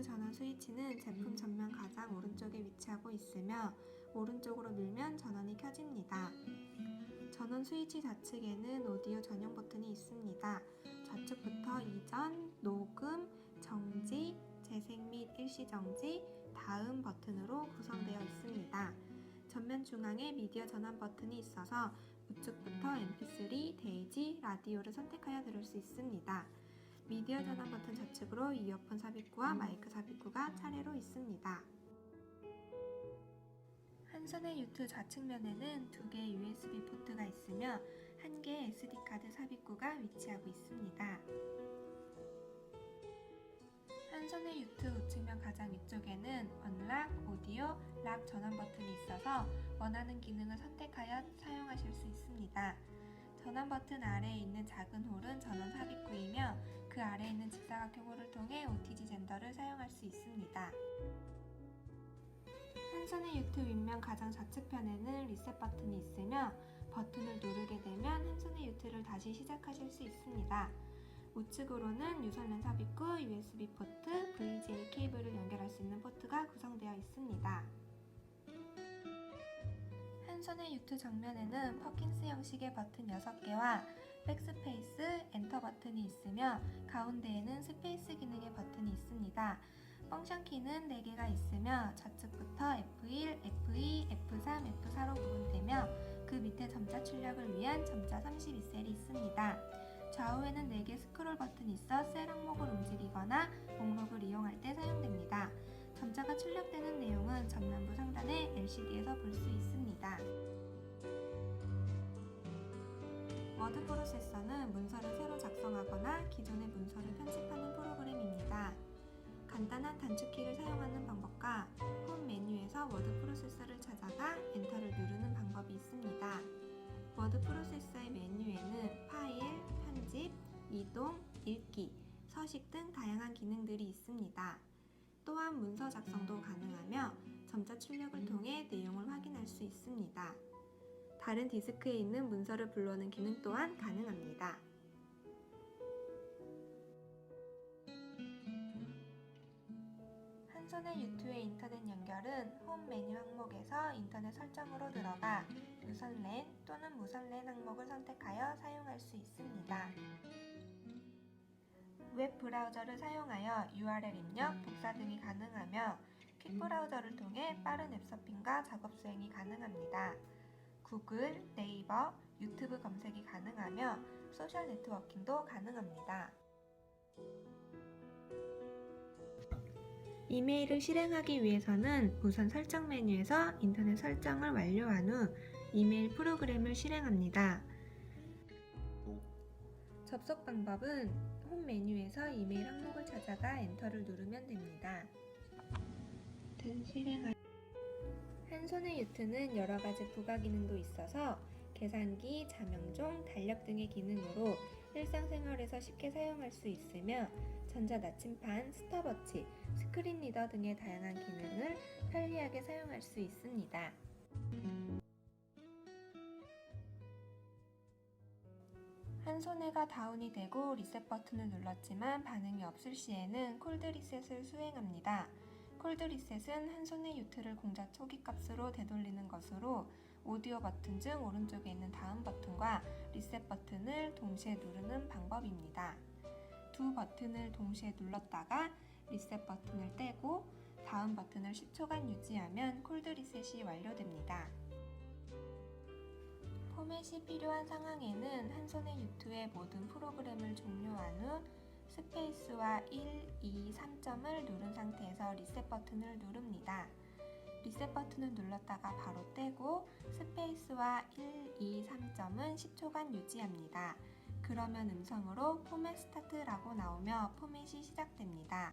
전원 스위치는 제품 전면 가장 오른쪽에 위치하고 있으며 오른쪽으로 밀면 전원이 켜집니다. 전원 스위치 좌측에는 오디오 전용 버튼이 있습니다. 좌측부터 이전, 녹음, 정지, 재생 및 일시 정지, 다음 버튼으로 구성되어 있습니다. 전면 중앙에 미디어 전환 버튼이 있어서 우측부터 mp3, 데이지, 라디오를 선택하여 들을 수 있습니다. 미디어 전환 버튼 좌측으로 이어폰 삽입구와 마이크 삽입구가 차례로 있습니다. 한 선의 유트 좌측면에는 두 개의 USB 포트가 있으며 한 개의 SD카드 삽입구가 위치하고 있습니다. 한 선의 유트 우측면 가장 위쪽에는 언락, 오디오, 락 전환 버튼이 있어서 원하는 기능을 선택하여 사용하실 수 있습니다. 전환 버튼 아래에 있는 작은 홀은 전원 삽입구이며 그 아래에 있는 직사각형 홀을 통해 OTG 젠더를 사용할 수 있습니다. 한선의 유트 윗면 가장 좌측편에는 리셋 버튼이 있으며 버튼을 누르게 되면 한선의 유트를 다시 시작하실 수 있습니다. 우측으로는 유선랜 삽입 구, USB 포트, VGA 케이블을 연결할 수 있는 포트가 구성되어 있습니다. 한선의 유트 정면에는 퍼킨스 형식의 버튼 6개와 백스페이스, 엔터 버튼이 있으며 가운데에는 스페이스 기능의 버튼이 있습니다. 펑션 키는 4개가 있으며 좌측부터 F1, F2, F3, F4로 구분되며 그 밑에 점자 출력을 위한 점자 32셀이 있습니다. 좌우에는 4개 스크롤 버튼이 있어 셀 항목을 움직이거나 목록을 이용할 때 사용됩니다. 점자가 출력되는 내용은 전면부 상단의 LCD에서 볼 수 있습니다. 워드 프로세서는 문서를 새로 작성하거나 기존의 문서를 편집하는 프로그램입니다. 간단한 단축키를 사용하는 방법과 홈 메뉴에서 워드 프로세서를 찾아가 엔터를 누르는 방법이 있습니다. 워드 프로세서의 메뉴에는 파일, 편집, 이동, 읽기, 서식 등 다양한 기능들이 있습니다. 또한 문서 작성도 가능하며 점자 출력을 통해 내용을 확인할 수 있습니다. 다른 디스크에 있는 문서를 불러오는 기능 또한 가능합니다. 한손의 유튜의 인터넷 연결은 홈 메뉴 항목에서 인터넷 설정으로 들어가 유선랜 또는 무선랜 항목을 선택하여 사용할 수 있습니다. 웹 브라우저를 사용하여 URL 입력, 복사 등이 가능하며 퀵 브라우저를 통해 빠른 웹 서핑과 작업 수행이 가능합니다. 구글, 네이버, 유튜브 검색이 가능하며 소셜 네트워킹도 가능합니다. 이메일을 실행하기 위해서는 우선 설정 메뉴에서 인터넷 설정을 완료한 후 이메일 프로그램을 실행합니다. 접속 방법은 홈 메뉴에서 이메일 항목을 찾아가 엔터를 누르면 됩니다. 실행할 한 손의 유트는 여러 가지 부가 기능도 있어서 계산기, 자명종, 달력 등의 기능으로 일상생활에서 쉽게 사용할 수 있으며 전자 나침판, 스탑워치, 스크린 리더 등의 다양한 기능을 편리하게 사용할 수 있습니다. 한 손해가 다운이 되고 리셋 버튼을 눌렀지만 반응이 없을 시에는 콜드 리셋을 수행합니다. 콜드 리셋은 한 손의 유트를 공작 초기 값으로 되돌리는 것으로 오디오 버튼 중 오른쪽에 있는 다음 버튼과 리셋 버튼을 동시에 누르는 방법입니다. 두 버튼을 동시에 눌렀다가 리셋 버튼을 떼고 다음 버튼을 10초간 유지하면 콜드 리셋이 완료됩니다. 포맷이 필요한 상황에는 한 손의 유튜의 모든 프로그램을 종료한 후 스페이스와 1, 2, 3점을 누른 상태에서 리셋 버튼을 누릅니다. 리셋 버튼을 눌렀다가 바로 떼고 스페이스와 1, 2, 3점은 10초간 유지합니다. 그러면 음성으로 포맷 스타트라고 나오며 포맷이 시작됩니다.